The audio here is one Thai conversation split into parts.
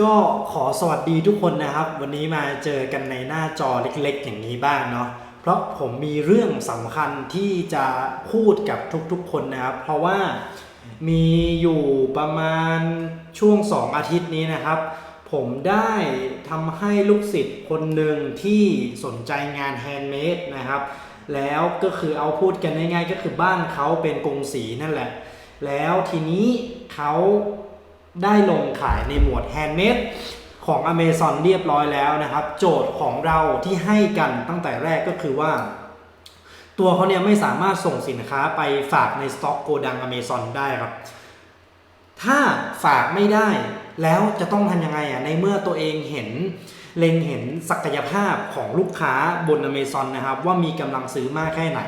ก็ขอสวัสดีทุกคนนะครับ วันนี้มาเจอกันในหน้าจอเล็กๆ อย่างนี้บ้างเนาะเพราะผมมีเรื่องสำคัญที่จะพูดกับทุกๆ คนนะครับ เพราะว่ามีอยู่ประมาณช่วง 2 อาทิตย์นี้นะครับ ผมได้ทำให้ลูกศิษย์คนหนึ่งที่สนใจงานแฮนด์เมดนะครับ แล้วก็คือเอาพูดกันง่ายๆ ก็คือบ้านเขาเป็นกงสีนั่นแหละ แล้วทีนี้เขา ได้ลงขายในหมวดแฮนด์เมดของ Amazon เรียบร้อยแล้วนะครับ โจทย์ของเราที่ให้กันตั้งแต่แรกก็คือว่า ตัวเขาเนี่ยไม่สามารถส่งสินค้าไปฝากในสต็อกโกดัง Amazon ได้ครับ ถ้าฝากไม่ได้แล้วจะต้องทำยังไงอะในเมื่อตัวเองเห็น เล็งเห็นศักยภาพของลูกค้าบน Amazon นะครับว่ามีกำลังซื้อมากแค่ไหน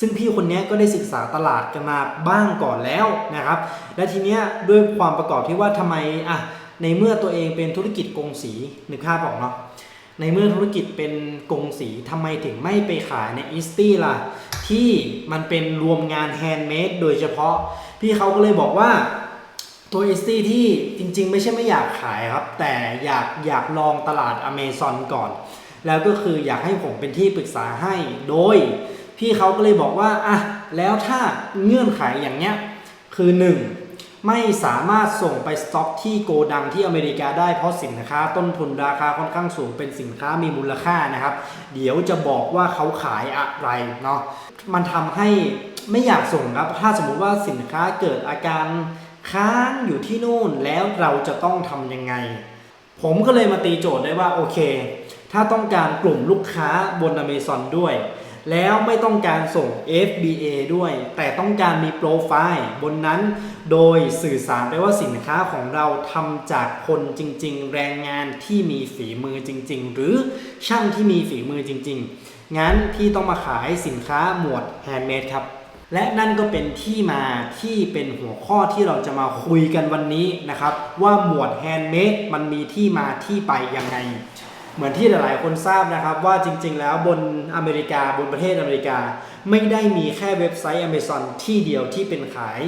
ซึ่งพี่คนนี้ก็ได้ศึกษาตลาดกันมาบ้างก่อนแล้วนะครับ และทีเนี้ยด้วยความประกอบที่ว่าทำไมอะในเมื่อตัวเองเป็นธุรกิจกงสีนึกภาพออกเนาะในเมื่อธุรกิจเป็นกงสีทำไมถึงไม่ไปขายในอิสตี้ล่ะ ที่มันเป็นรวมงานแฮนด์เมดโดยเฉพาะ พี่เขาก็เลยบอกว่า ตัวอิสตี้ที่จริงๆ ไม่ใช่ไม่อยากขายครับ แต่อยากอยากลองตลาดอเมซอนก่อน แล้วก็คืออยากให้ผมเป็นที่ปรึกษาให้โดย พี่เขาก็เลยบอกว่าอะแล้วถ้าเงื่อนไขอย่างเนี้ยคือ 1. ไม่สามารถส่งไปสต็อกที่โกดังที่อเมริกาได้เพราะสินค้าต้นทุนราคาค่อนข้างสูงเป็นสินค้ามีมูลค่านะครับ เดี๋ยวจะบอกว่าเขาขายอะไรเนาะมันทำให้ไม่อยากส่งครับ ถ้าสมมุติว่าสินค้าเกิดอาการ ค้างอยู่ที่นู่นแล้วเราจะต้องทำยังไง ผมก็เลยมาตีโจทย์ได้ว่าโอเค ถ้าต้องการกลุ่มลูกค้าบน Amazon ด้วย แล้วไม่ต้องการส่ง FBA ด้วย แต่ต้องการมีโปรไฟล์บนนั้น โดยสื่อสารไปว่าสินค้าของเราทำจากคนจริง ๆ แรงงานที่มีฝีมือจริง ๆ หรือช่างที่มีฝีมือจริง ๆ งั้นพี่ต้องมาขายสินค้าหมวดแฮนด์เมดครับ และนั่นก็เป็นที่มาที่เป็นหัวข้อที่เราจะมาคุยกันวันนี้นะครับ ว่าหมวดแฮนด์เมดมันมีที่มาที่ไปยังไง เหมือนที่หลาย ๆ คนทราบนะครับว่าจริง ๆ แล้วบนอเมริกาบนประเทศอเมริกา ไม่ได้มีแค่เว็บไซต์ Amazon ที่เดียวที่เป็นขาย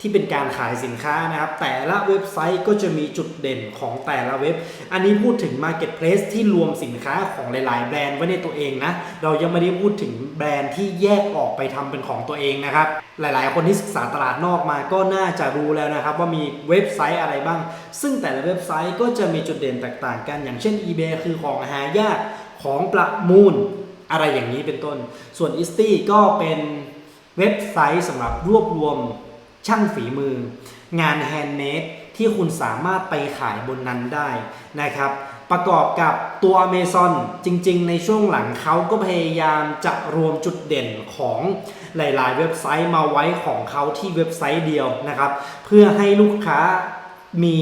ที่เป็นการขายสินค้านะครับ แต่ละเว็บไซต์ก็จะมีจุดเด่นของแต่ละเว็บ อันนี้พูดถึง Marketplace ที่รวมสินค้าของหลาย ๆ แบรนด์ไว้ในตัวเองนะ เรายังไม่ได้พูดถึงแบรนด์ที่แยกออกไปทำเป็นของตัวเองนะครับ หลาย ๆ คนที่ศึกษาตลาดนอกมาก็น่าจะรู้แล้วนะครับ ว่ามีเว็บไซต์อะไรบ้าง ซึ่งแต่ละเว็บไซต์ก็จะมีจุดเด่นแตกต่างกัน อย่างเช่น eBay คือของหายากของประมูลอะไรอย่างนี้เป็นต้น ส่วน i s t ีก็เป็นเว็บไซต์สำหรับรวบรวม ช่างฝีมือ งานแฮนด์เมดที่คุณสามารถไปขายบนนั้นได้นะครับ ประกอบกับตัว Amazon จริงๆ ในช่วงหลังเขาก็พยายามจะรวมจุดเด่นของหลายๆ เว็บไซต์มาไว้ของเขาที่เว็บไซต์เดียวนะครับ เพื่อให้ลูกค้ามี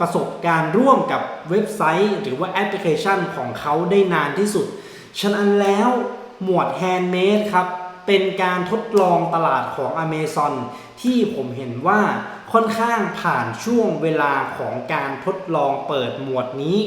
ประสบการณ์ร่วมกับเว็บไซต์ หรือว่าแอปพลิเคชันของเขาได้นานที่สุด ฉะนั้นแล้วหมวดแฮนด์เมดครับ เป็นการทดลองตลาดของ Amazon ที่ผมเห็นว่าค่อนข้างผ่านช่วงเวลาของการทดลองเปิดหมวดนี้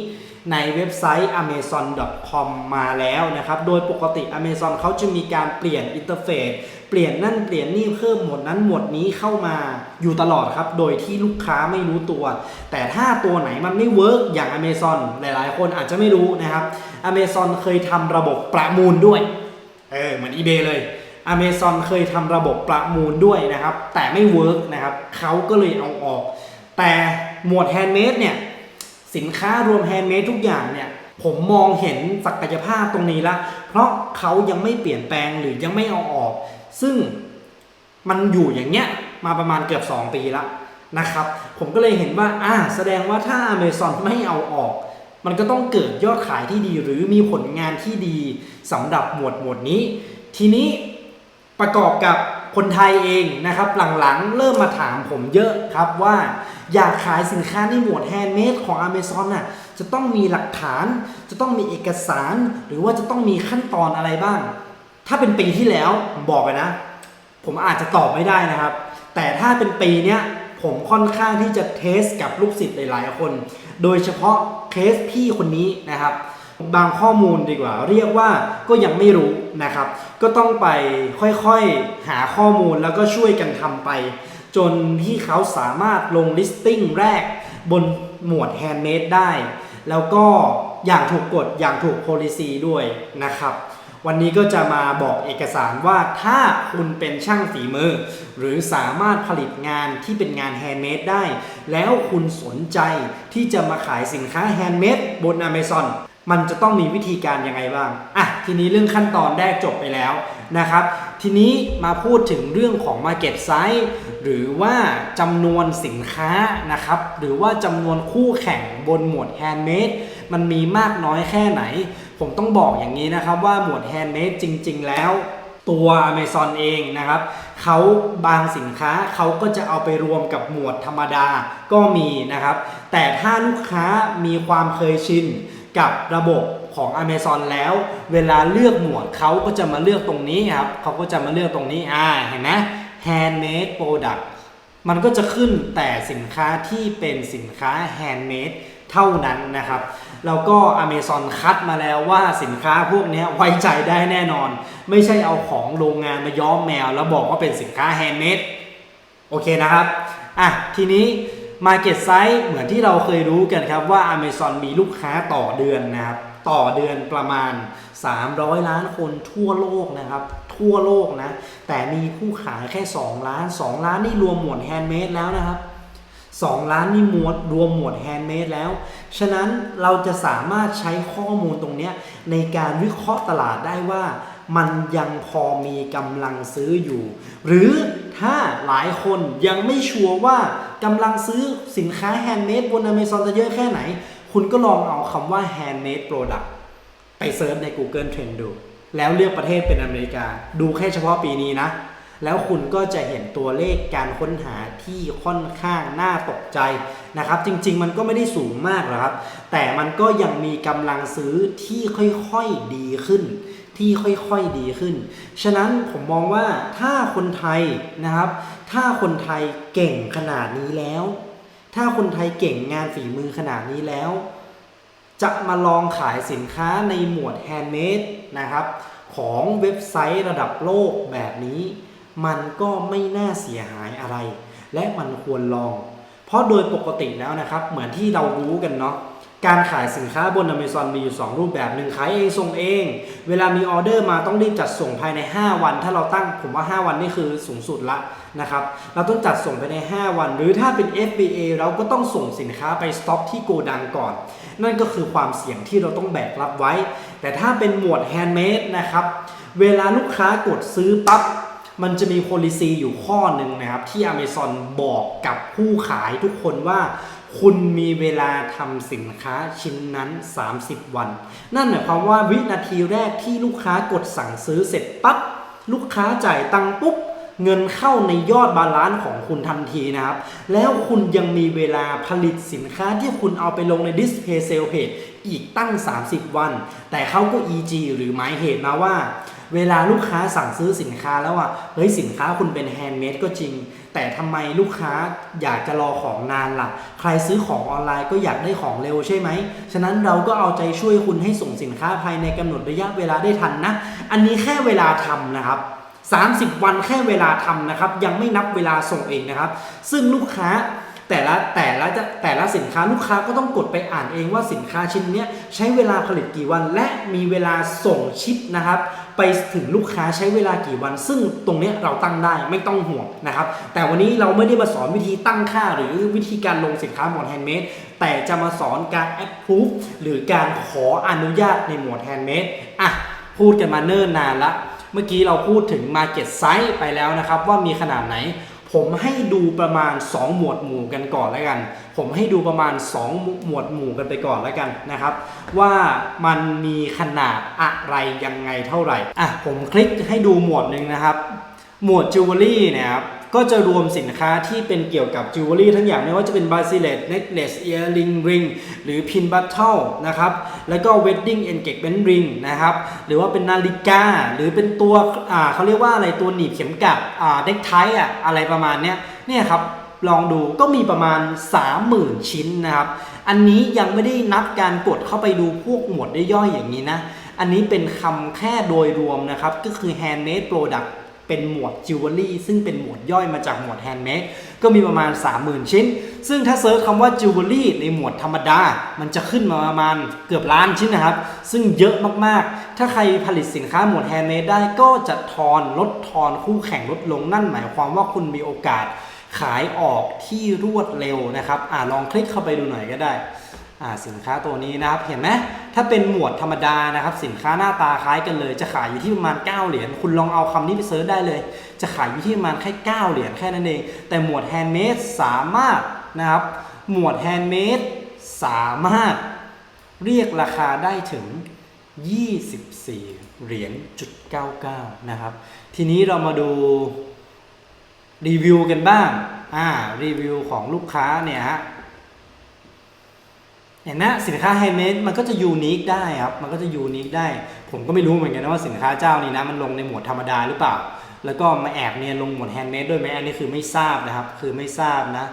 ในเว็บไซต์ amazon.com มาแล้วนะครับ โดยปกติ Amazon เขาจะมีการเปลี่ยนอินเทอร์เฟซเปลี่ยนนั่นเปลี่ยนนี่เพิ่มหมวดนั้นหมวดนี้เข้ามาอยู่ตลอดครับ โดยที่ลูกค้าไม่รู้ตัว แต่ถ้าตัวไหนมันไม่เวิร์กอย่าง Amazon หลายๆ คนอาจจะไม่รู้นะครับ Amazon เคยทำระบบประมูลด้วย เออเหมือน eBay เลย Amazon เคยทำระบบประมูลด้วยนะครับ แต่ไม่เวิร์กนะครับเขาก็เลยเอาออก แต่หมวดแฮนด์เมดเนี่ย สินค้ารวมแฮนด์เมดทุกอย่างเนี่ย ผมมองเห็นศักยภาพตรงนี้ละ เพราะเขายังไม่เปลี่ยนแปลงหรือยังไม่เอาออก ซึ่งมันอยู่อย่างเงี้ยมาประมาณเกือบ 2 ปีละนะครับ ผมก็เลยเห็นว่าอ่าแสดงว่าถ้า Amazon ไม่เอาออก มันก็ต้องเกิดยอดขายที่ดีหรือมีผลงานที่ดีสำหรับหมวดหมวดนี้ ทีนี้ ประกอบกับคนไทยเองนะครับหลังๆ เริ่มมาถามผมเยอะครับว่าอยากขายสินค้าในหมวดแฮนด์เมดของ Amazon น่ะจะต้องมีหลักฐาน จะต้องมีเอกสาร หรือว่าจะต้องมีขั้นตอนอะไรบ้าง ถ้าเป็นปีที่แล้วผมบอกไปนะ ผมอาจจะตอบไม่ได้นะครับ แต่ถ้าเป็นปีเนี้ยผมค่อนข้างที่จะเทสกับลูกศิษย์หลายๆคน โดยเฉพาะเคสพี่คนนี้นะครับ บางข้อมูลดีกว่า เรียกว่าก็ยังไม่รู้นะครับ ก็ต้องไปค่อยๆหาข้อมูลแล้วก็ช่วยกันทำไป จนที่เขาสามารถลง listing แรกบนหมวด handmade ได้ แล้วก็อย่างถูกกฎอย่างถูก policy ด้วยนะครับ วันนี้ก็จะมาบอกเอกสารว่าถ้าคุณเป็นช่างฝีมือ หรือสามารถผลิตงานที่เป็นงานแฮนด์เมดได้ แล้วคุณสนใจที่จะมาขายสินค้าแฮนด์เมดบน Amazon มันจะต้องมีวิธีการยังไงบ้างอะทีนี้เรื่องขั้นตอนแรกจบไปแล้วนะครับ ทีนี้มาพูดถึงเรื่องของ Market Size หรือว่าจำนวนสินค้านะครับ หรือว่าจำนวนคู่แข่งบนหมวด Handmade มันมีมากน้อยแค่ไหน ผมต้องบอกอย่างนี้นะครับว่าหมวด Handmade จริง ๆ แล้วตัว Amazon เองนะครับเขาบางสินค้าเขาก็จะเอาไปรวมกับหมวดธรรมดาก็มีนะครับ แต่ถ้าลูกค้ามีความเคยชิน กับระบบของ Amazon แล้ว เวลาเลือกหมวดเขาก็จะมาเลือกตรงนี้ครับเขาก็จะมาเลือกตรงนี้อ่าเห็นไหม handmade product มันก็จะขึ้นแต่สินค้าที่เป็นสินค้า handmade เท่านั้นนะครับแล้วก็ Amazon คัดมาแล้วว่าสินค้าพวกนี้ไว้ใจได้แน่นอน ไม่ใช่เอาของโรงงานมาย้อมแมว แล้วบอกว่าเป็นสินค้า handmade โอเคนะครับ อะ ทีนี้ Market Size เหมือนที่เราเคยรู้กันครับว่า Amazon มีลูกค้าต่อเดือนนะครับ ต่อเดือนประมาณ 300 ล้านคนทั่วโลกนะครับ ทั่วโลกนะ แต่มีผู้ขายแค่ 2 ล้าน 2 ล้านนี่รวมหมวด Handmade แล้วนะครับ 2 ล้านนี่หมวดรวมหมวด Handmade แล้ว ฉะนั้นเราจะสามารถใช้ข้อมูลตรงนี้ในการวิเคราะห์ตลาดได้ว่า มันยังพอมีกำลังซื้ออยู่ หรือถ้าหลายคนยังไม่ชัวร์ว่ากำลังซื้อสินค้า Handmade บน Amazon จะเยอะแค่ไหน คุณก็ลองเอาคำว่า Handmade Product ไปเซิร์ชใน Google Trend ดู แล้วเลือกประเทศเป็นอเมริกา ดูแค่เฉพาะปีนี้นะ แล้วคุณก็จะเห็นตัวเลขการค้นหาที่ค่อนข้างน่าตกใจนะครับ จริง ๆ มันก็ไม่ได้สูงมากหรอกครับ แต่มันก็ยังมีกำลังซื้อที่ค่อยๆดีขึ้น ที่ค่อยๆดีขึ้น ฉะนั้นผมมองว่าถ้าคนไทยนะครับ ถ้าคนไทยเก่งขนาดนี้แล้ว ถ้าคนไทยเก่งงานฝีมือขนาดนี้แล้ว จะมาลองขายสินค้าในหมวดแฮนด์เมดนะครับ ของเว็บไซต์ระดับโลกแบบนี้ มันก็ไม่น่าเสียหายอะไร และมันควรลอง เพราะโดยปกติแล้วนะครับ เหมือนที่เรารู้กันเนาะ การขายสินค้าบน Amazon มีอยู่ 2 รูปแบบหนึ่งขายเองส่งเอง เวลามีออเดอร์มาต้องรีบจัดส่งภายใน 5 วัน ถ้าเราตั้งผมว่า 5 วันนี่คือสูงสุดละนะครับ เราต้องจัดส่งภายใน 5 วัน หรือถ้าเป็น FBA เราก็ต้องส่งสินค้าไปสต็อกที่โกดังก่อน นั่นก็คือความเสี่ยงที่เราต้องแบกรับไว้ แต่ถ้าเป็นหมวด Handmade นะครับ เวลาลูกค้ากดซื้อปั๊บมันจะมี policy อยู่ข้อหนึ่งนะครับที่ Amazon บอกกับผู้ขายทุกคนว่า คุณมีเวลาทำสินค้าชิ้นนั้น 30 วัน นั่นหมายความว่าวินาทีแรกที่ลูกค้ากดสั่งซื้อเสร็จปั๊บลูกค้าจ่ายตังปุ๊บเงินเข้าในยอดบาลานซ์ของคุณทันทีนะครับ แล้วคุณยังมีเวลาผลิตสินค้าที่คุณเอาไปลงใน Display Sale Page อีกตั้ง 30 วัน แต่เขาก็ EG หรือหมายเหตุมาว่า เวลาลูกค้าสั่งซื้อสินค้าแล้วอะเฮ้ยสินค้าคุณเป็นแฮนด์เมดก็จริง แต่ทำไมลูกค้าอยากจะรอของนานล่ะ ใครซื้อของออนไลน์ก็อยากได้ของเร็วใช่ไหม ฉะนั้นเราก็เอาใจช่วยคุณให้ส่งสินค้าภายในกำหนดระยะเวลาได้ทันนะ อันนี้แค่เวลาทำนะครับ30 วันแค่เวลาทำนะครับ ยังไม่นับเวลาส่งเองนะครับ ซึ่งลูกค้า แต่ละแต่ละจะแต่ละสินค้าลูกค้าก็ต้องกดไปอ่านเองว่าสินค้าชิ้นนี้ใช้เวลาผลิตกี่วัน และมีเวลาส่งชิปนะครับไปถึงลูกค้าใช้เวลากี่วัน ซึ่งตรงนี้เราตั้งได้ไม่ต้องห่วงนะครับ แต่วันนี้เราไม่ได้มาสอนวิธีตั้งค่าหรือวิธีการลงสินค้าหมวดแฮนด์เมดแต่จะมาสอนการ approve หรือการขออนุญาตในหมวดแฮนด์เมดอะพูดกันมาเนิ่นนานละเมื่อกี้เราพูดถึง Market Size ไปแล้วนะครับ ว่ามีขนาดไหน ผมให้ดูประมาณ 2 หมวดหมู่กันก่อนแล้วกัน ผมให้ดูประมาณ 2 หมวดหมู่กันไปก่อนแล้วกันนะครับ ว่ามันมีขนาดอะไรยังไงเท่าไหร่อะผมคลิกให้ดูหมวดหนึ่งนะครับ หมวดจิวเวลรี่เนี่ยครับ ก็จะรวมสินค้าที่เป็นเกี่ยวกับจิวเวลรี่ทั้งอย่างไม่ว่าจะเป็นบ a ซิเลตเน็กเลสเอียร์ลิงริงหรือพินบัตเทิลนะครับแล้วก็เวดดิ้งเอนเกจเมนต์ริงนะครับหรือว่าเป็นนาฬิกาหรือเป็นตัวอ่าเขาเรียกว่าอะไรตัวหนีบเข็มกลัดอ่าเด็กไทอะอะไรประมาณเนี้ยเนี่ยครับลองดูก็มีประมาณ 30,000 ชิ้นนะครับ อันนี้ยังไม่ได้นับการกดเข้าไปดูพวกหมวดได้ย่อยอย่างนี้นะ อันนี้เป็นคำแค่โดยรวมนะครับ ก็คือ handmade product เป็นหมวดจิวเวลรี่ซึ่งเป็นหมวดย่อยมาจากหมวดแฮนด์เมดก็มีประมาณ 30,000 ชิ้น ซึ่งถ้าเซิร์ชคำว่าจิวเวลรี่ในหมวดธรรมดา มันจะขึ้นมาประมาณเกือบล้านชิ้นนะครับ ซึ่งเยอะมากๆ ถ้าใครผลิตสินค้าหมวดแฮนด์เมดได้ก็จะทอนลดทอนคู่แข่งลดลงนั่นหมายความว่าคุณมีโอกาสขายออกที่รวดเร็วนะครับอ่าลองคลิกเข้าไปดูหน่อยก็ได้ สินค้าตัวนี้นะครับเห็นไหมถ้าเป็นหมวดธรรมดานะครับ สินค้าหน้าตาคล้ายกันเลย จะขายอยู่ที่ประมาณ 9 เหรียญคุณลองเอาคำนี้ไปเซิร์ชได้เลย จะขายอยู่ที่ประมาณแค่9เหรียญแค่นั้นเอง แต่หมวดแฮนด์เมดสามารถนะครับ หมวดแฮนด์เมดสามารถเรียกราคาได้ถึง 24 เหรียญจุด99 นะครับ ทีนี้เรามาดูรีวิวกันบ้างอ่ารีวิวของลูกค้าเนี่ยฮะ เห็นนะสินค้าแฮนด์เมดมันก็จะยูนิคได้ครับ มันก็จะยูนิคได้ ผมก็ไม่รู้เหมือนกันนะว่าสินค้าเจ้านี้นะมันลงในหมวดธรรมดาหรือเปล่า แล้วก็มาแอบเนียนลงหมวดแฮนด์เมดด้วยไหมอันนี้คือไม่ทราบนะครับ คือไม่ทราบนะ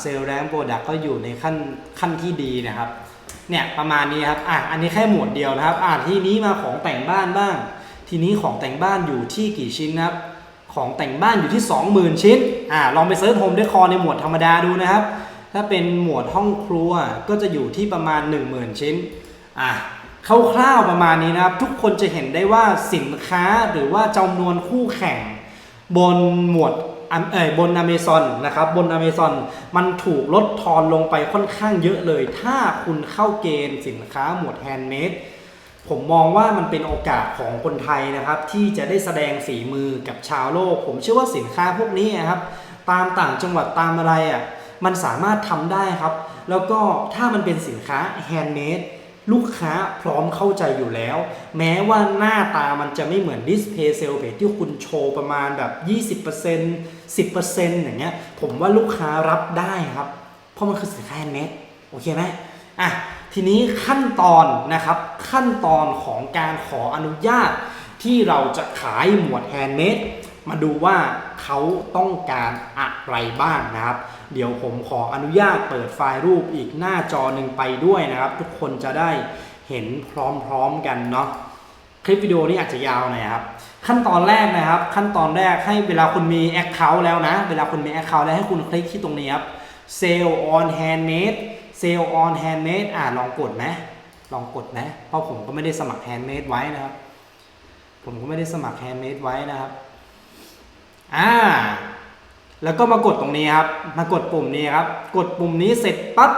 เซลล์แรงโปรดักก็อยู่ในขั้นขั้นที่ดีนะครับ เนี่ยประมาณนี้ครับ อะอันนี้แค่หมวดเดียวนะครับ อ่าทีนี้มาของแต่งบ้านบ้าง ทีนี้ของแต่งบ้านอยู่ที่กี่ชิ้นนะครับ ของแต่งบ้านอยู่ที่ 20,000 ชิ้น อ่าลองไปเซิร์ชโฮมเดคอในหมวดธรรมดาดูนะครับ ถ้าเป็นหมวดห้องครัวก็จะอยู่ที่ประมาณ 10,000 ชิ้นอะคร่าวๆประมาณนี้นะครับ ทุกคนจะเห็นได้ว่าสินค้าหรือว่าจำนวนคู่แข่ง บนหมวดเอ่ยบนอเมซอนนะครับบนอเมซอนมันถูกลดทอนลงไปค่อนข้างเยอะเลย ถ้าคุณเข้าเกณฑ์สินค้าหมวดแฮนด์เมดผมมองว่ามันเป็นโอกาสของคนไทยนะครับ ที่จะได้แสดงฝีมือกับชาวโลก ผมเชื่อว่าสินค้าพวกนี้นะครับ ตามต่างจังหวัดตามอะไรอะ มันสามารถทำได้ครับ แล้วก็ถ้ามันเป็นสินค้าแฮนด์เมดลูกค้าพร้อมเข้าใจอยู่แล้ว แม้ว่าหน้าตามันจะไม่เหมือนดิสเพย์เซลเพจที่คุณโชว์ประมาณแบบ 20% 10%อย่างเงี้ยผมว่าลูกค้ารับได้ครับ เพราะมันคือสินค้าแฮนด์เมดโอเคไหมอะทีนี้ขั้นตอนนะครับขั้นตอนของการขออนุญาต ที่เราจะขายหมวดแฮนด์เมดมาดูว่าเขาต้องการอะไรบ้างนะครับ เดี๋ยวผมขออนุญาตเปิดไฟล์รูปอีกหน้าจอหนึ่งไปด้วยนะครับ ทุกคนจะได้เห็นพร้อมๆกันเนาะคลิปวิดีโอนี้อาจจะยาวหน่อยครับ ขั้นตอนแรกนะครับ ขั้นตอนแรกให้เวลาคุณมี Account แล้วนะ เวลาคุณมี Account แล้วให้คุณคลิกที่ตรงนี้ครับ Sale on Handmade Sale on Handmade อ่าลองกดไหมลองกดนะ เพราะผมก็ไม่ได้สมัคร Handmade ไว้นะครับ ผมก็ไม่ได้สมัคร Handmade ไว้นะครับ อ่า แล้วก็มากดตรงนี้ครับ มากดปุ่มนี้ครับ กดปุ่มนี้เสร็จปั๊บ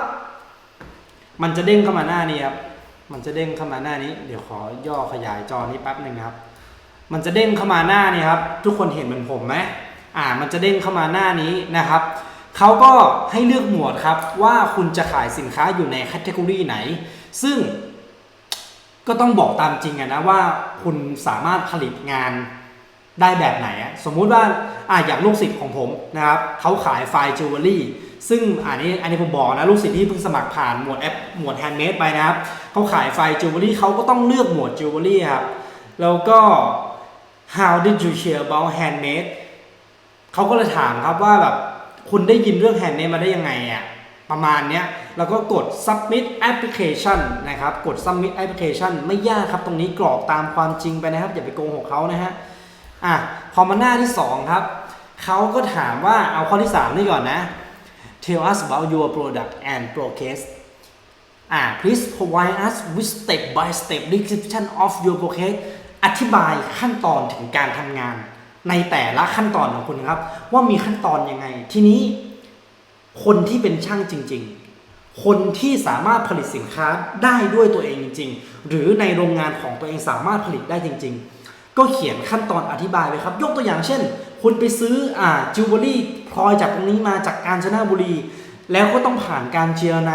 มันจะเด้งเข้ามาหน้านี้ครับ มันจะเด้งเข้ามาหน้านี้ เดี๋ยวขอย่อขยายจอนี้แป๊บหนึ่งครับ มันจะเด้งเข้ามาหน้านี้ครับ ทุกคนเห็นเหมือนผมไหมอ่า มันจะเด้งเข้ามาหน้านี้นะครับเขาก็ให้เลือกหมวดครับว่าคุณจะขายสินค้าอยู่ในแคตตากรีไหน ซึ่งก็ต้องบอกตามจริงอะนะว่าคุณสามารถผลิตงาน ได้แบบไหนอะสมมุติว่าอะอย่างลูกศิษย์ของผมนะครับเขาขายไฟล์จิวเวลรี่ซึ่งอันนี้อันนี้ผมบอกนะลูกศิษย์ที่เพิ่งสมัครผ่านหมวดแอปหมวดแฮนด์เมดไปนะครับเขาขายไฟล์จิวเวลรี่เขาก็ต้องเลือกหมวดจิวเวลรี่ครับแล้วก็ how did you hear about handmade เขาก็เลยถามครับว่าแบบคุณได้ยินเรื่อง handmade มาได้ยังไงอะประมาณเนี้ยแล้วก็กด submit application นะครับ กด submit application ไม่ยากครับตรงนี้กรอกตามความจริงไปนะครับ อย่าไปโกงหกเขานะฮะ อะพอมาหน้าที่ 2 ครับ เขาก็ถามว่าเอาข้อที่ 3 นี่ก่อนนะ tell us about your product and process อ่า please provide us with step by step description of your process อธิบายขั้นตอนถึงการทำงาน ในแต่ละขั้นตอนของคุณครับ ว่ามีขั้นตอนยังไง ทีนี้คนที่เป็นช่างจริง ๆ คนที่สามารถผลิตสินค้าได้ด้วยตัวเองจริง ๆ หรือในโรงงานของตัวเองสามารถผลิตได้จริง ๆ ก็เขียนขั้นตอนอธิบายไปครับ ยกตัวอย่างเช่น คุณไปซื้ออ่าจิวเวลรี่พลอยจากตรงนี้มาจากกาญจนบุรี แล้วก็ต้องผ่านการเจียไน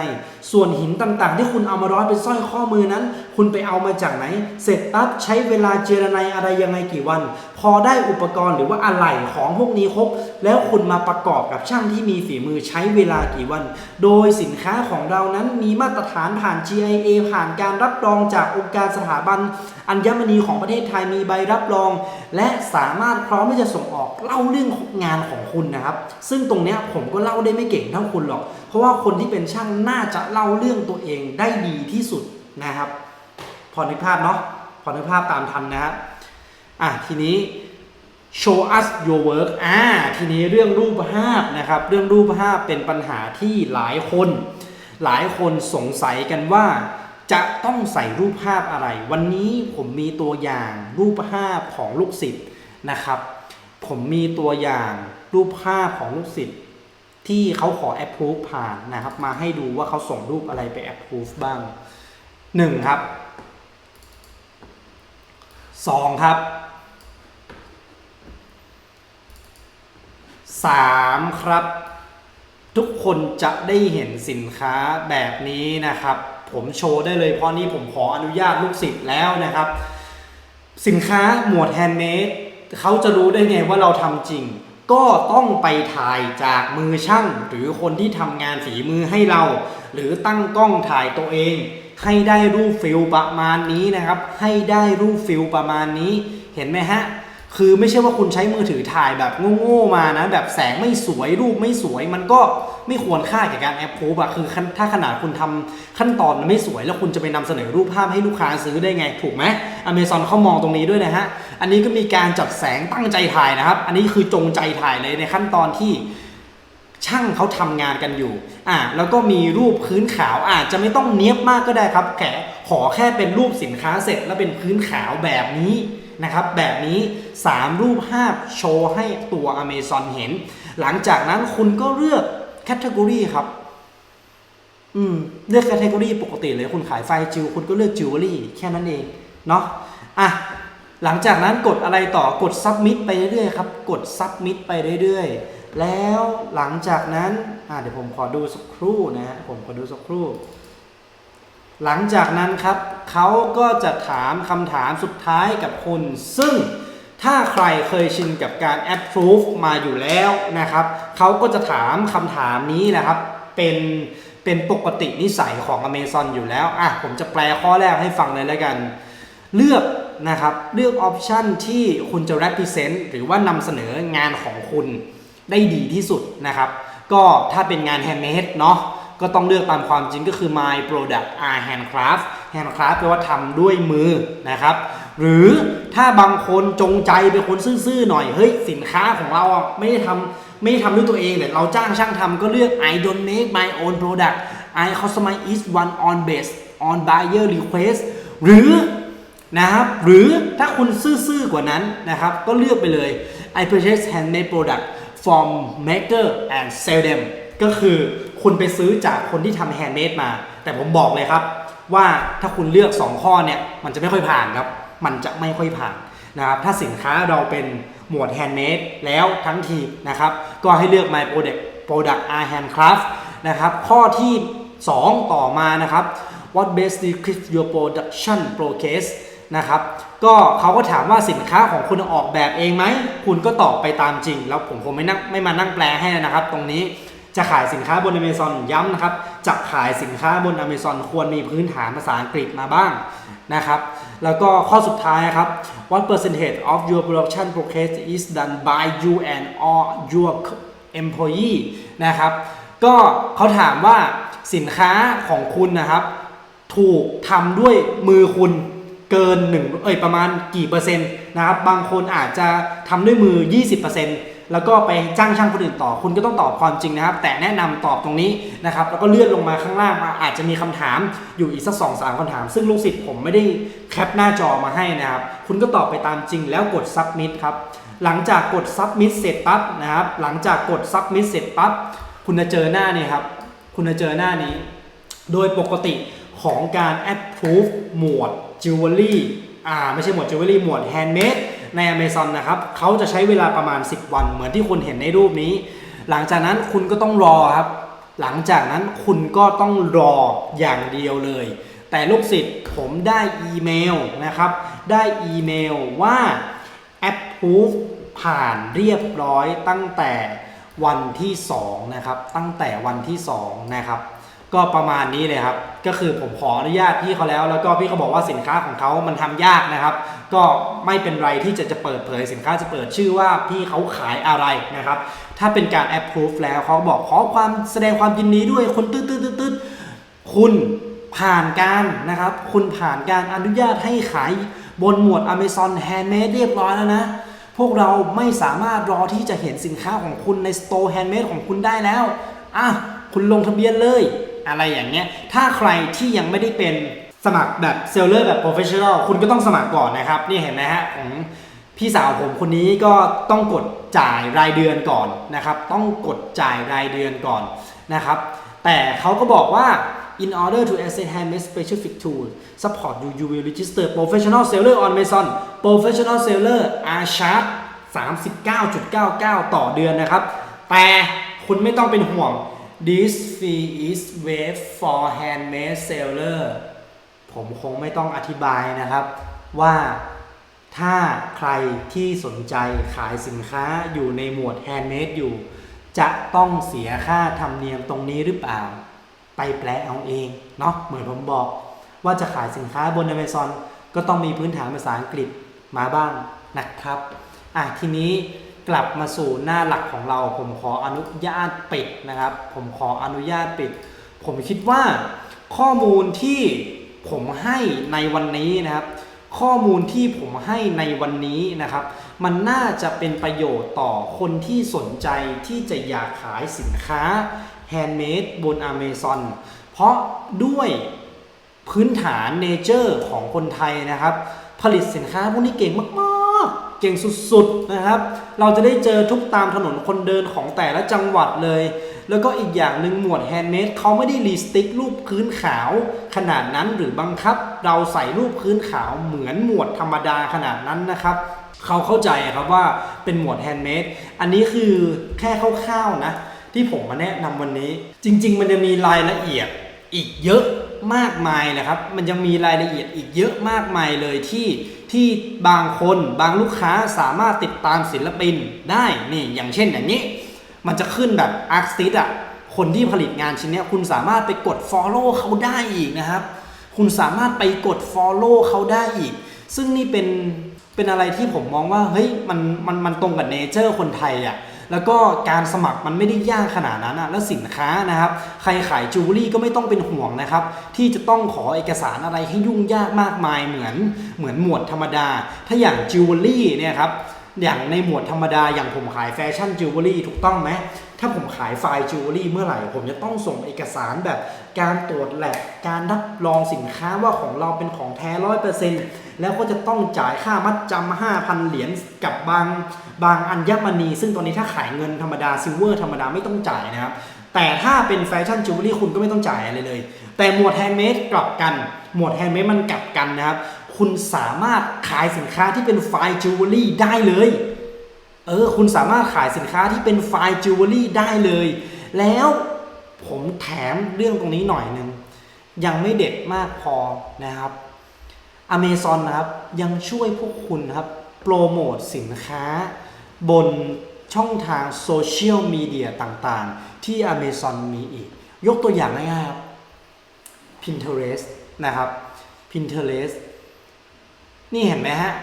ส่วนหินต่างๆ ที่คุณเอามาร้อยเป็นสร้อยข้อมือนั้น คุณไปเอามาจากไหน เสร็จปั๊บใช้เวลาเจรไนอะไรยังไงกี่วัน พอได้อุปกรณ์หรือว่าอะไหล่ของพวกนี้ครบ แล้วคุณมาประกอบกับช่างที่มีฝีมือใช้เวลากี่วัน โดยสินค้าของเรานั้นมีมาตรฐานผ่าน GIA ผ่านการรับรองจากองค์การสถาบัน อัญมณีของประเทศไทยมีใบรับรอง และสามารถพร้อมที่จะส่งออกเล่าเรื่องงานของคุณนะครับ ซึ่งตรงนี้ผมก็เล่าได้ไม่เก่งเท่าคุณหรอกเพราะว่าคนที่เป็นช่างน่าจะเล่าเรื่องตัวเองได้ดีที่สุดนะครับพอนึกภาพเนาะพอนึกภาพตามทันนะครับอะทีนี้ show us your work อ่าทีนี้เรื่องรูปภาพนะครับ เรื่องรูปภาพเป็นปัญหาที่หลายคน หลายคนสงสัยกันว่า จะต้องใส่รูปภาพอะไร วันนี้ผมมีตัวอย่างรูปภาพของลูกศิษย์นะครับ ผมมีตัวอย่างรูปภาพของลูกศิษย์ ที่เขาขอ approve ผ่านนะครับ มาให้ดูว่าเขาส่งรูปอะไรไป approve บ้างหนึ่งครับสองครับสามครับ ทุกคนจะได้เห็นสินค้าแบบนี้นะครับ ผมโชว์ได้เลยเพราะนี้ผมขออนุญาตลูกศิษย์แล้วนะครับ สินค้าหมวดแฮนด์เมดเขาจะรู้ได้ไงว่าเราทำจริง ก็ต้องไปถ่ายจากมือช่าง หรือคนที่ทำงานฝีมือให้เรา หรือตั้งกล้องถ่ายตัวเอง ให้ได้รูปฟิลประมาณนี้นะครับ ให้ได้รูปฟิลประมาณนี้ เห็นไหมฮะ คือไม่ใช่ว่าคุณใช้มือถือถ่ายแบบโง่ๆมานะ แบบแสงไม่สวยรูปไม่สวย มันก็ไม่ควรค่าแก่การแอปพูบอะคือถ้าขนาดคุณทำขั้นตอนมันไม่สวย แล้วคุณจะไปนำเสนอรูปภาพให้ลูกค้าซื้อได้ไง ถูกไหมอเมซอนเขามองตรงนี้ด้วยนะฮะ อันนี้ก็มีการจัดแสงตั้งใจถ่ายนะครับ อันนี้คือจงใจถ่ายเลยในขั้นตอนที่ช่างเขาทำงานกันอยู่ อ่า แล้วก็มีรูปพื้นขาว อาจจะไม่ต้องเนี้ยบมากก็ได้ครับ แค่ขอแค่เป็นรูปสินค้าเสร็จแล้วเป็นพื้นขาวแบบนี้ นะครับ แบบนี้ 3 รูปภาพโชว์ให้ตัว Amazon เห็น หลังจากนั้นคุณก็เลือกแคตตากรีครับอืมเลือกแคตตากรีปกติเลยคุณขายไฟจิวคุณก็เลือกจิวเวลรี่แค่นั้นเองเนาะอะหลังจากนั้นกดอะไรต่อกด submit ไปเรื่อยๆครับกด submit ไปเรื่อยๆ แล้วหลังจากนั้นอ่าเดี๋ยวผมขอดูสักครู่นะฮะผมขอดูสักครู่ หลังจากนั้นครับเขาก็จะถามคำถามสุดท้ายกับคุณ ซึ่งถ้าใครเคยชินกับการ approve มาอยู่แล้วนะครับเขาก็จะถามคำถามนี้นะครับเป็นเป็นปกตินิสัยของ Amazon อยู่แล้วอะผมจะแปลข้อแรกให้ฟังเลยแล้วกัน เลือกนะครับเลือกออปชันที่คุณจะ represent หรือว่านำเสนองานของคุณได้ดีที่สุดนะครับ ก็ถ้าเป็นงาน handmade เนาะ ก็ต้องเลือกตามความจริงก็คือ my product are handcraft handcraft แปลว่าทำด้วยมือนะครับ หรือถ้าบางคนจงใจเป็นคนซื่อๆหน่อย เฮ้ย สินค้าของเราอะไม่ได้ทำไม่ได้ทำด้วยตัวเองแต่เราจ้างช่างทำก็เลือก I don't make my own product I customize each one on base on buyer request หรือนะครับ หรือถ้าคุณซื่อๆกว่านั้นนะครับ ก็เลือกไปเลย I purchase handmade product from maker and sell them ก็คือ คุณไปซื้อจากคนที่ทำ handmade มา แต่ผมบอกเลยครับ ว่าถ้าคุณเลือก 2 ข้อเนี่ยมันจะไม่ค่อยผ่านครับ มันจะไม่ค่อยผ่านนะครับถ้าสินค้าเราเป็นหมวด handmade แล้วทั้งทีนะครับ ก็ให้เลือก my product product are handcraft นะครับ ข้อที่ 2 ต่อมานะครับ what best decrease your production process นะครับ ก็เขาก็ถามว่าสินค้าของคุณออกแบบเองไหม คุณก็ตอบไปตามจริง แล้วผมคงไม่นั่งไม่มานั่งแปลให้นะครับตรงนี้ จะขายสินค้าบน Amazon ย้ำนะครับ จะขายสินค้าบน Amazon ควรมีพื้นฐานภาษาอังกฤษมาบ้างนะครับ แล้วก็ข้อสุดท้ายครับ what percentage of your production process is done by you and or your employee นะครับ ก็เขาถามว่าสินค้าของคุณนะครับ ถูกทำด้วยมือคุณเกินหนึ่งเอ้ยประมาณกี่เปอร์เซ็นต์นะครับ บางคนอาจจะทำด้วยมือ 20% แล้วก็ไปจ้างช่างคนอื่นต่อ คุณก็ต้องตอบความจริงนะครับ แต่แนะนำตอบตรงนี้นะครับ แล้วก็เลื่อนลงมาข้างล่างมาอาจจะมีคำถามอยู่อีกสักสองสามคำถาม ซึ่งลูกศิษย์ผมไม่ได้แคปหน้าจอมาให้นะครับ คุณก็ตอบไปตามจริงแล้วกด submit ครับ หลังจากกด submit เสร็จปั๊บนะครับ หลังจากกด submit เสร็จปั๊บ คุณจะเจอหน้านี่ครับ คุณจะเจอหน้านี้ โดยปกติของการ approve หมวด jewelry อ่า ไม่ใช่หมวด jewelry หมวด handmade ใน Amazon นะครับเขาจะใช้เวลาประมาณ 10 วัน เหมือนที่คุณเห็นในรูปนี้ หลังจากนั้นคุณก็ต้องรอครับ หลังจากนั้นคุณก็ต้องรออย่างเดียวเลย แต่ลูกศิษย์ผมได้อีเมลนะครับ ได้อีเมลว่า approve ผ่านเรียบร้อยตั้งแต่วันที่ 2 นะครับ ตั้งแต่วันที่ 2 นะครับ ก็ประมาณนี้เลยครับ ก็คือผมขออนุญาตพี่เขาแล้ว แล้วก็พี่เขาบอกว่าสินค้าของเขามันทำยากนะครับ ก็ไม่เป็นไรที่จะจะเปิดเผยสินค้าจะเปิดชื่อว่าพี่เขาขายอะไรนะครับ ถ้าเป็นการ approve แล้วเขาบอกขอความแสดงความยินดีด้วยคนตืดตืดตืดคุณผ่านการนะครับ คุณผ่านการอนุญาตให้ขายบนหมวด Amazon Handmade เรียบร้อยแล้วนะ พวกเราไม่สามารถรอที่จะเห็นสินค้าของคุณในสโตร์แฮนด์เมดของคุณได้แล้วอะคุณลงทะเบียนเลย อะไรอย่างเงี้ย ถ้าใครที่ยังไม่ได้เป็นสมัครแบบเซลเลอร์แบบโปรเฟชชั่นอลคุณก็ต้องสมัครก่อนนะครับ นี่เห็นไหมฮะของพี่สาวผมคนนี้ก็ต้องกดจ่ายรายเดือนก่อนนะครับ ต้องกดจ่ายรายเดือนก่อนนะครับ แต่เขาก็บอกว่า in order to access handmade specific tool support you you will register professional seller on Amazon professional seller are charged 39.99 ต่อเดือนนะครับ แต่คุณไม่ต้องเป็นห่วง this fee is waived for handmade seller ผมคงไม่ต้องอธิบายนะครับ ว่าถ้าใครที่สนใจขายสินค้าอยู่ในหมวด handmade อยู่ จะต้องเสียค่าธรรมเนียมตรงนี้หรือเปล่า ไปแปลเอาเองเนาะเหมือนผมบอกว่าจะขายสินค้าบน Amazon ก็ต้องมีพื้นฐานภาษาอังกฤษมาบ้างนะครับ อะทีนี้ กลับมาสู่หน้าหลักของเรา ผมขออนุญาตปิดนะครับ ผมขออนุญาตปิด ผมคิดว่าข้อมูลที่ผมให้ในวันนี้นะครับ ข้อมูลที่ผมให้ในวันนี้นะครับ มันน่าจะเป็นประโยชน์ต่อคนที่สนใจที่จะอยากขายสินค้าแฮนด์เมดบน Amazon เพราะด้วยพื้นฐานเนเจอร์ของคนไทยนะครับ ผลิตสินค้าพวกนี้เก่งมาก เก่งสุดๆนะครับ เราจะได้เจอทุกตามถนนคนเดินของแต่ละจังหวัดเลย แล้วก็อีกอย่างหนึ่งหมวดแฮนด์เมดเขาไม่ได้รีสติ๊กรูปพื้นขาวขนาดนั้นหรือบังคับ เราใส่รูปพื้นขาวเหมือนหมวดธรรมดาขนาดนั้นนะครับเขาเข้าใจครับว่าเป็นหมวดแฮนด์เมดอันนี้คือแค่คร่าวๆนะ ที่ผมมาแนะนำวันนี้ จริง ๆ มันจะมีรายละเอียดอีกเยอะมากมายนะครับ มันยังมีรายละเอียดอีกเยอะมากมายเลยที่ ที่บางคนบางลูกค้าสามารถติดตามศิลปินได้นี่อย่างเช่นอย่างนี้ มันจะขึ้นแบบอาร์ติสต์อะคนที่ผลิตงานชิ้นนี้คุณสามารถไปกด Follow เขาได้อีกนะครับ คุณสามารถไปกด Follow เขาได้อีก ซึ่งนี่เป็นเป็นอะไรที่ผมมองว่าเฮ้ยมันมันมันตรงกับเนเจอร์คนไทยอะ แล้วก็การสมัครมันไม่ได้ยากขนาดนั้นอะแล้วสินค้านะครับ ใครขายจิวเวลรี่ก็ไม่ต้องเป็นห่วงนะครับ ที่จะต้องขอเอกสารอะไรให้ยุ่งยากมากมายเหมือนเหมือนหมวดธรรมดา ถ้าอย่างจิวเวลรี่เนี่ยครับอย่างในหมวดธรรมดาอย่างผมขายแฟชั่นจิวเวลรี่ถูกต้องไหมถ้าผมขายไฟล์จิวเวลรี่เมื่อไหร่ ผมจะต้องส่งเอกสารแบบการตรวจแลบการรับรองสินค้าว่าของเราเป็นของแท้ร้อยเปอร์เซ็นต์ แล้วก็จะต้องจ่ายค่ามัดจำห้าพันเหรียญกับบางบางอัญมณี ซึ่งตอนนี้ถ้าขายเงินธรรมดาซิลเวอร์ธรรมดาไม่ต้องจ่ายนะครับ แต่ถ้าเป็นแฟชั่นจิวเวลรี่คุณก็ไม่ต้องจ่ายอะไรเลย แต่หมวดแฮนด์เมดกลับกัน หมวดแฮนด์เมดมันกลับกันนะครับ คุณสามารถขายสินค้าที่เป็นไฟล์จิวเวลรี่ได้เลยเออคุณสามารถขายสินค้าที่เป็นไฟล์จิวเวลรี่ได้เลย แล้วผมแถมเรื่องตรงนี้หน่อยหนึ่งยังไม่เด็ดมากพอนะครับ Amazon นะครับยังช่วยพวกคุณนะครับโปรโมทสินค้า บนช่องทางโซเชียลมีเดียต่างๆ ที่ Amazon มีอีก ยกตัวอย่างง่ายๆครับ Pinterest นะครับ Pinterest นี่เห็นไหมฮะ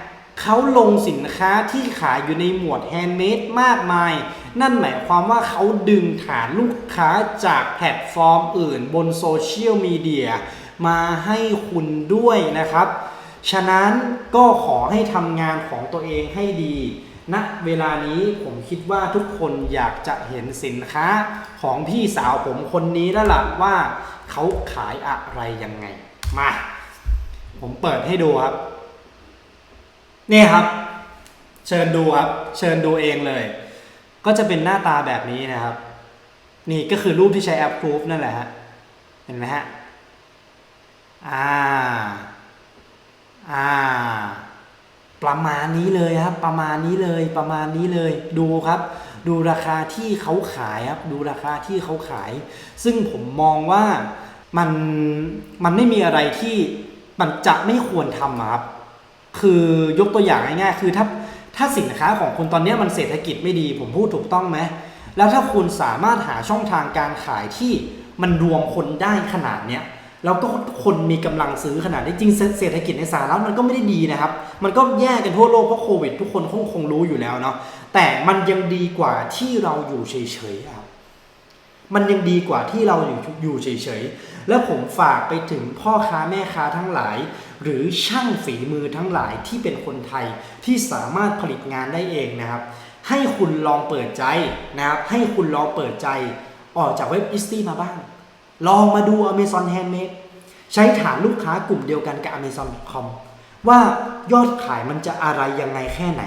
เขาลงสินค้าที่ขายอยู่ในหมวดแฮนด์เมดมากมาย นั่นหมายความว่าเขาดึงฐานลูกค้าจากแพลตฟอร์มอื่นบนโซเชียลมีเดียมาให้คุณด้วยนะครับ ฉะนั้นก็ขอให้ทำงานของตัวเองให้ดีณนะเวลานี้ผมคิดว่าทุกคนอยากจะเห็นสินค้าของพี่สาวผมคนนี้แล้วล่ะว่าเขาขายอะไรยังไง มา ผมเปิดให้ดูครับ นี่ครับ เชิญดูครับ เชิญดูเองเลย ก็จะเป็นหน้าตาแบบนี้นะครับ นี่ก็คือรูปที่ใช้แอป Proof นั่นแหละฮะ เห็นไหมฮะ อ่า อ่า ประมาณนี้เลยครับ ประมาณนี้เลย ประมาณนี้เลย ดูครับ ดูราคาที่เขาขายครับ ดูราคาที่เขาขาย ซึ่งผมมองว่ามันมันไม่มีอะไรที่มันจะไม่ควรทำครับ คือยกตัวอย่างง่ายๆ คือถ้าถ้าสินค้าของคุณตอนนี้มันเศรษฐกิจไม่ดี ผมพูดถูกต้องไหม แล้วถ้าคุณสามารถหาช่องทางการขายที่มันรวมคนได้ขนาดเนี้ย แล้วก็คนมีกำลังซื้อขนาดนี้จริงเศรษฐกิจในสหรัฐมันก็ไม่ได้ดีนะครับ มันก็แย่กันทั่วโลกเพราะโควิด ทุกคนคงคงรู้อยู่แล้วเนาะแต่มันยังดีกว่าที่เราอยู่เฉยๆครับมันยังดีกว่าที่เราอยู่อยู่เฉยๆ แล้วผมฝากไปถึงพ่อค้าแม่ค้าทั้งหลาย หรือช่างฝีมือทั้งหลายที่เป็นคนไทยที่สามารถผลิตงานได้เองนะครับ ให้คุณลองเปิดใจนะครับ ให้คุณลองเปิดใจออกจากเว็บอิสตี้มาบ้าง ลองมาดู Amazon Handmade ใช้ฐานลูกค้ากลุ่มเดียวกันกับ Amazon.com ว่ายอดขายมันจะอะไรยังไงแค่ไหน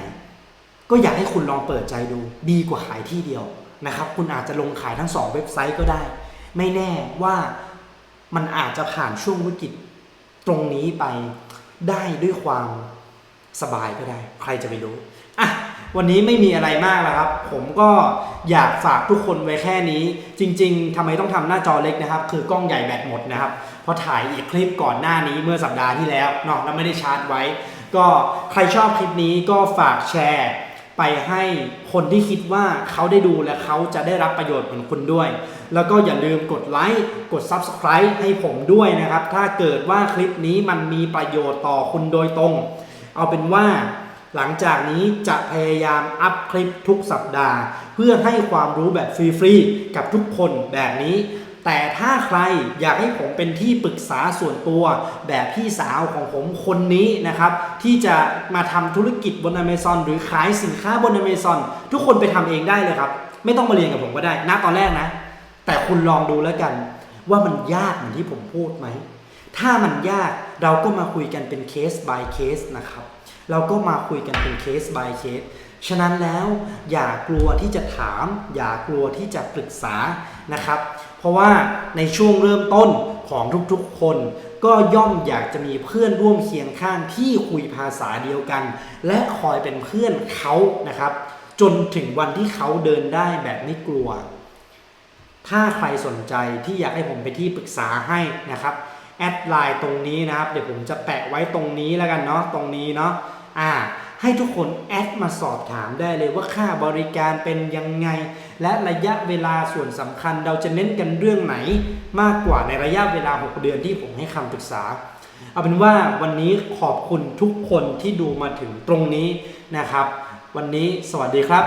ก็อยากให้คุณลองเปิดใจดูดีกว่าขายที่เดียวนะครับ คุณอาจจะลงขายทั้งสองเว็บไซต์ก็ได้ ไม่แน่ว่ามันอาจจะผ่านช่วงวิกฤตตรงนี้ไปได้ด้วยความสบายก็ได้ ใครจะไปรู้ วันนี้ไม่มีอะไรมากแล้วครับ ผมก็อยากฝากทุกคนไว้แค่นี้ จริง ๆทำไมต้องทำหน้าจอเล็กนะครับ คือกล้องใหญ่แบตหมดนะครับ เพราะถ่ายอีกคลิปก่อนหน้านี้เมื่อสัปดาห์ที่แล้วเนาะแล้วไม่ได้ชาร์จไว้ ก็ใครชอบคลิปนี้ก็ฝากแชร์ไปให้คนที่คิดว่าเขาได้ดูและเขาจะได้รับประโยชน์เหมือนคุณด้วย แล้วก็อย่าลืมกดไลค์ กด Subscribe ให้ผมด้วยนะครับ ถ้าเกิดว่าคลิปนี้มันมีประโยชน์ต่อคุณโดยตรง เอาเป็นว่า หลังจากนี้จะพยายามอัพคลิปทุกสัปดาห์ เพื่อให้ความรู้แบบฟรีๆ กับทุกคนแบบนี้ แต่ถ้าใครอยากให้ผมเป็นที่ปรึกษาส่วนตัว แบบพี่สาวของผมคนนี้นะครับ ที่จะมาทำธุรกิจบน Amazon หรือขายสินค้าบน Amazon ทุกคนไปทำเองได้เลยครับ ไม่ต้องมาเรียนกับผมก็ได้นะตอนแรกนะ แต่คุณลองดูแล้วกัน ว่ามันยากเหมือนที่ผมพูดไหมถ้ามันยากเราก็มาคุยกันเป็นเคส by เคสนะครับ เราก็มาคุยกันเป็นเคส by เคส ฉะนั้นแล้วอย่ากลัวที่จะถาม อย่ากลัวที่จะปรึกษานะครับ เพราะว่าในช่วงเริ่มต้นของทุกๆ คน ก็ย่อมอยากจะมีเพื่อนร่วมเคียงข้างที่คุยภาษาเดียวกัน และคอยเป็นเพื่อนเขานะครับ จนถึงวันที่เขาเดินได้แบบไม่กลัว ถ้าใครสนใจที่อยากให้ผมไปที่ปรึกษาให้นะครับแอดไลน์ตรงนี้นะครับ เดี๋ยวผมจะแปะไว้ตรงนี้แล้วกันเนาะตรงนี้เนาะ อ่าให้ทุกคนแอดมาสอบถามได้เลยว่าค่าบริการเป็นยังไง และระยะเวลาส่วนสำคัญเราจะเน้นกันเรื่องไหน มากกว่าในระยะเวลา 6 เดือนที่ผมให้คำปรึกษา เอาเป็นว่าวันนี้ขอบคุณทุกคนที่ดูมาถึงตรงนี้นะครับ วันนี้สวัสดีครับ